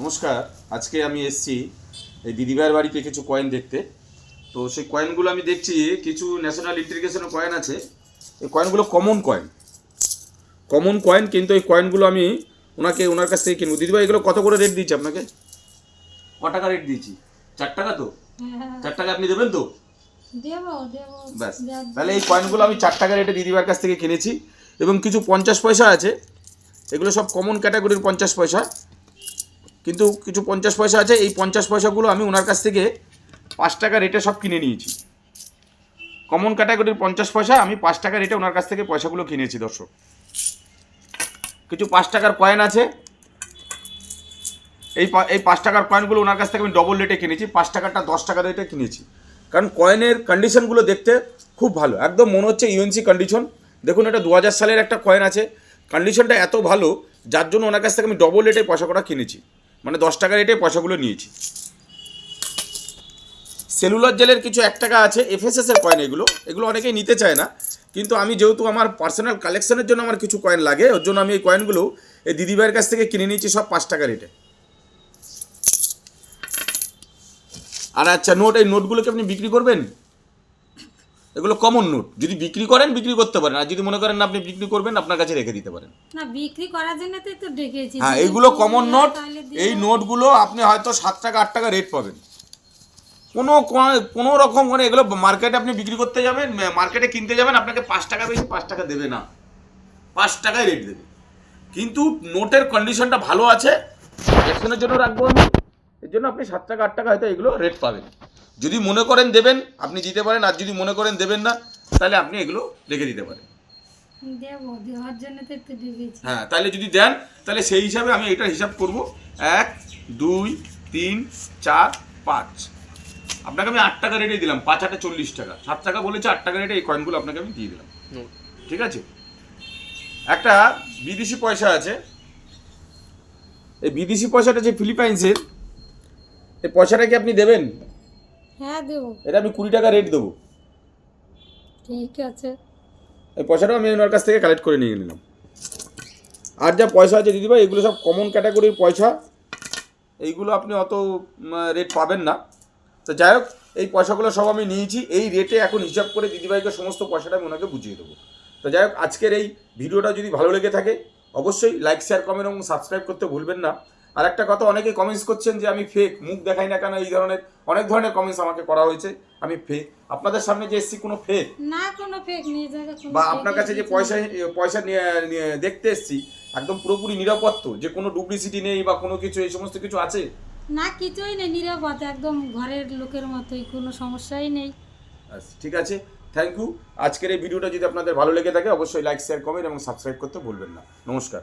নমস্কার আজকে আমি এসছি এই দিদিভাইয়ের বাড়িতে কিছু কয়েন দেখতে। তো সেই কয়েনগুলো আমি দেখছি কিছু ন্যাশনাল ইন্টিগ্রেশনের কয়েন আছে। এই কয়েনগুলো কমন কয়েন কমন কয়েন কিন্তু এই কয়েনগুলো আমি ওনাকে ওনার কাছ থেকে কিনবো। দিদিভাই এগুলো কত করে রেট দিচ্ছি আপনাকে? ক টাকা রেট দিয়েছি? চার টাকা তো? হ্যাঁ, চার টাকা আপনি দেবেন তো? ব্যাস। তাহলে এই কয়েনগুলো আমি চার টাকা রেটে দিদিভাইয়ের কাছ থেকে কিনেছি। এবং কিছু পঞ্চাশ পয়সা আছে। এগুলো সব কমন ক্যাটাগরির পঞ্চাশ পয়সা। কিন্তু কিছু পঞ্চাশ পয়সা আছে, এই পঞ্চাশ পয়সাগুলো আমি ওনার কাছ থেকে পাঁচ টাকা রেটে সব কিনে নিয়েছি। কমন ক্যাটাগরির পঞ্চাশ পয়সা, আমি পাঁচ টাকা রেটে ওনার কাছ থেকে পয়সাগুলো কিনেছি, দর্শক। কিছু পাঁচ টাকার কয়েন আছে। এই এই পাঁচ টাকার কয়েনগুলো ওনার কাছ থেকে আমি ডবল রেটে কিনেছি, পাঁচ টাকাটা দশ টাকা রেটে কিনেছি। কারণ কয়েনের কন্ডিশনগুলো দেখতে খুব ভালো। একদম মনে হচ্ছে ইউএনসি কন্ডিশন দেখুন, এটা দু হাজার সালের একটা কয়েন আছে। কন্ডিশনটা এত ভালো, যার জন্য ওনার কাছ থেকে আমি ডবল রেটে পয়সা কটা কিনেছি। মানে দশ টাকা রেটে পয়সাগুলো নিয়েছি। সেলুলার জেলের কিছু এক টাকা আছে এফএসএস এর কয়েন এগুলো। এগুলো অনেকেই নিতে চায় না, কিন্তু আমি যেহেতু আমার পার্সোনাল কালেকশনের জন্য আমার কিছু কয়েন লাগে, ওর জন্য আমি এই কয়েনগুলো এই দিদিভাইয়ের কাছ থেকে কিনে নিয়েছি সব পাঁচ টাকা রেটে। আর আচ্ছা নোট এই নোটগুলোকে আপনি বিক্রি করবেন? এগুলো কমন নোট। যদি বিক্রি করেন বিক্রি করতে পারেন। আর যদি মনে করেন না আপনি বিক্রি করবেন আপনার কাছে রেখে দিতে পারেন। না বিক্রি করার জন্য তো ডেকেছি। হ্যাঁ যদি এইগুলো কমন নোট। এই নোটগুলো আপনি হয়তো সাত টাকা আট টাকা রেট পাবেন। কোনো কোনো- কোনো রকম মানে এগুলো মার্কেটে আপনি বিক্রি করতে যাবেন মার্কেটে কিনতে যাবেন আপনাকে পাঁচ টাকা বেশি পাঁচ টাকা দেবে না। পাঁচ টাকায় রেট দেবে। কিন্তু নোটের কন্ডিশনটা ভালো আছে। কালেকশনের জন্য রাখব আমি। এর জন্য আপনি সাত টাকা আট টাকা হয়তো এগুলো রেট পাবেন। যদি মনে করেন দেবেন আপনি দিতে পারেন আর যদি মনে করেন দেবেন না তাহলে আপনি এগুলো রেখে দিতে পারেন। হ্যাঁ তাহলে যদি দেন তাহলে সেই হিসাবে আমি এটা হিসাব করব। এক দুই তিন চার পাঁচ। আপনাকে আমি আট টাকা রেটে দিলাম পাঁচ আটে চল্লিশ টাকা। সাত টাকা বলেছে আট টাকা রেটে এই কয়েনগুলো আপনাকে আমি দিয়ে দিলাম। ঠিক আছে? একটা বিদেশি পয়সা আছে। এই বিদেশি পয়সাটা যে ফিলিপাইন্সের এই পয়সাটা কি আপনি দেবেন? হ্যাঁ দেবো। এটা আমি কুড়ি টাকা রেট দেবো। ঠিক আছে। এই পয়সাটাও আমি ওনার কাছ থেকে কালেক্ট করে নিয়ে নিলাম। আর যা পয়সা আছে দিদিভাই এগুলো সব কমন ক্যাটাগরির পয়সা। এইগুলো আপনি অত রেট পাবেন না। তো যাই হোক এই পয়সাগুলো সব আমি নিয়েছি। এই রেটে এখন হিসাব করে দিদিভাইকে সমস্ত পয়সাটা আমি ওনাকে বুঝিয়ে দেবো। তো যাই হোক আজকের এই ভিডিওটা যদি ভালো লেগে থাকে অবশ্যই লাইক শেয়ার কমেন্ট এবং সাবস্ক্রাইব করতে ভুলবেন না। আর একটা কথা অনেকে কমেন্টস করছেন যে আমি ফেক মুখ দেখাই না কেন এই ধরনের অনেক ধরনের কমেন্টস আমাকে করা হয়েছে আমি ফেক আপনাদের সামনে যে এসছি কোনো ফেক না কোনো ফেক নিয়ে জায়গা বা আপনার কাছে যে পয়সা পয়সা দেখতে এসেছি একদম পুরোপুরি নিরাপদ তো যে কোনো ডুপ্লিসিটি নেই বা কোনো কিছু এই সমস্ত কিছু আছে? না কিছুই নেই নিরাপদ একদম ঘরের লোকের মতোই কোনো সমস্যাই নেই। আচ্ছা, ঠিক আছে থ্যাংক ইউ আজকের এই ভিডিওটা যদি আপনাদের ভালো লেগে থাকে অবশ্যই লাইক শেয়ার কমেন্ট এবং সাবস্ক্রাইব করতে ভুলবেন না। নমস্কার।